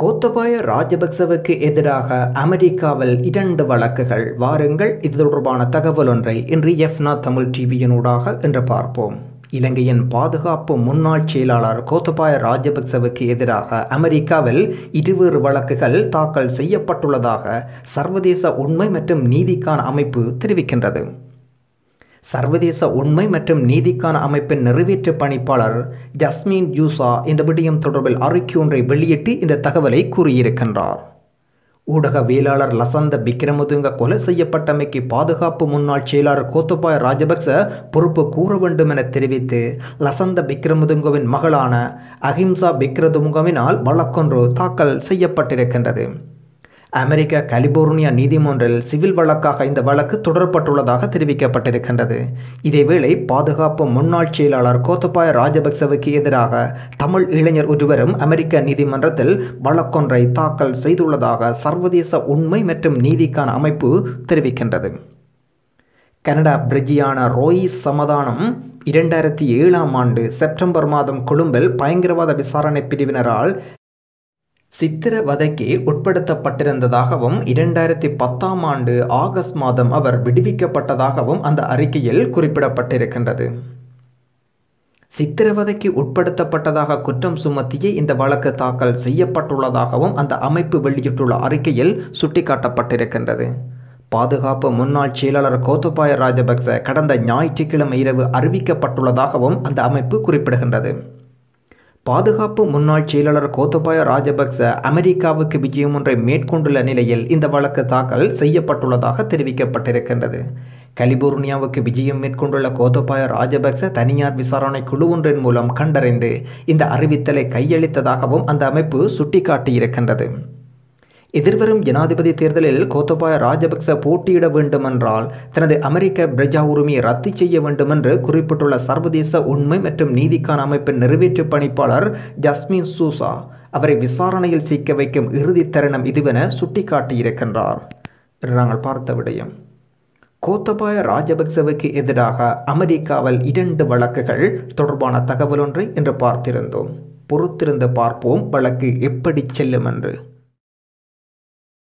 கோத்தபாய ராஜபக்சவுக்கு எதிராக அமெரிக்காவில் இரண்டு வழக்குகள். வாருங்கள் இது தொடர்பான தகவல் ஒன்றை இன்று எஃப்னா தமிழ் டிவியினூடாக என்று பார்ப்போம். இலங்கையின் பாதுகாப்பு முன்னாள் செயலாளர் கோத்தபாய ராஜபக்சவுக்கு எதிராக அமெரிக்காவில் இருவேறு வழக்குகள் தாக்கல் செய்யப்பட்டுள்ளதாக சர்வதேச உண்மை மற்றும் நீதிக்கான அமைப்பு தெரிவிக்கின்றது. சர்வதேச உண்மை மற்றும் நீதிக்கான அமைப்பின் நிறைவேற்று பணிப்பாளர் ஜஸ்மின் ஜூசா இந்த விடயம் தொடர்பில் அறிக்கை ஒன்றை வெளியிட்டு இந்த தகவலை கூறியிருக்கின்றார். ஊடகவியலாளர் லசந்த விக்ரமதுங்க கொலை செய்யப்பட்டமைக்கு பாதுகாப்பு முன்னாள் செயலாளர் கோத்தபாய ராஜபக்ச பொறுப்பு கூற வேண்டும் என தெரிவித்து லசந்த விக்ரமதுங்கவின் மகளான அஹிம்சா விக்ரதுங்கவினால் வழக்கொன்று தாக்கல் செய்யப்பட்டிருக்கின்றது. அமெரிக்க கலிபோர்னியா நீதிமன்றில் சிவில் வழக்காக இந்த வழக்கு தொடரப்பட்டுள்ளதாக தெரிவிக்கப்பட்டிருக்கின்றது. இதேவேளை பாதுகாப்பு முன்னாள் செயலாளர் கோத்தபாய ராஜபக்சவுக்கு எதிராக தமிழ் இளைஞர் ஒருவரும் அமெரிக்க நீதிமன்றத்தில் வழக்கொன்றை தாக்கல் செய்துள்ளதாக சர்வதேச உண்மை மற்றும் நீதிக்கான அமைப்பு தெரிவிக்கின்றது. கனடா பிரிட்ஜியான ரோய் சமாதானம் இரண்டாயிரத்தி ஏழாம் ஆண்டு செப்டம்பர் மாதம் கொழும்பில் பயங்கரவாத விசாரணை பிரிவினரால் சித்திரவதைக்கு உட்படுத்தப்பட்டிருந்ததாகவும் இரண்டாயிரத்தி பத்தாம் ஆண்டு ஆகஸ்ட் மாதம் அவர் விடுவிக்கப்பட்டதாகவும் அந்த அறிக்கையில் குறிப்பிடப்பட்டிருக்கின்றது. சித்திரவதைக்கு உட்படுத்தப்பட்டதாக குற்றம் சுமத்தியே இந்த வழக்கு தாக்கல் செய்யப்பட்டுள்ளதாகவும் அந்த அமைப்பு வெளியிட்டுள்ள அறிக்கையில் சுட்டிக்காட்டப்பட்டிருக்கின்றது. பாதுகாப்பு முன்னாள் செயலாளர் கோத்தபாய ராஜபக்ச கடந்த ஞாயிற்றுக்கிழமை இரவு அறிவிக்கப்பட்டுள்ளதாகவும் அந்த அமைப்பு குறிப்பிடுகின்றது. பாதுகாப்பு முன்னாள் செயலாளர் கோத்தபாய ராஜபக்ச அமெரிக்காவுக்கு விஜயம் ஒன்றை மேற்கொண்டுள்ள நிலையில் இந்த வழக்கு தாக்கல் செய்யப்பட்டுள்ளதாக தெரிவிக்கப்பட்டிருக்கின்றது. கலிபோர்னியாவுக்கு விஜயம் மேற்கொண்டுள்ள கோத்தபாய ராஜபக்ச தனியார் விசாரணை குழு ஒன்றின் மூலம் கண்டறிந்து இந்த அறிவித்தலை கையளித்ததாகவும் அந்த அமைப்பு சுட்டிக்காட்டியிருக்கின்றது. எதிர்வரும் ஜனாதிபதி தேர்தலில் கோத்தபாய ராஜபக்ச போட்டியிட வேண்டுமென்றால் தனது அமெரிக்க பிரஜா உரிமையை ரத்து செய்ய வேண்டும் என்று குறிப்பிட்டுள்ள சர்வதேச உண்மை மற்றும் நீதிக்கான அமைப்பின் நிறைவேற்று பணிப்பாளர் ஜஸ்மின் சூசா அவரை விசாரணையில் சிக்க வைக்கும் இறுதி தருணம் இதுவென சுட்டிக்காட்டியிருக்கின்றார். நாங்கள் பார்த்த விடயம். கோத்தபாய ராஜபக்சவுக்கு எதிராக அமெரிக்காவில் இரண்டு வழக்குகள் தொடர்பான தகவல் ஒன்றை இன்று பார்த்திருந்தோம். பொறுத்திருந்து பார்ப்போம் வழக்கு எப்படி செல்லும் என்று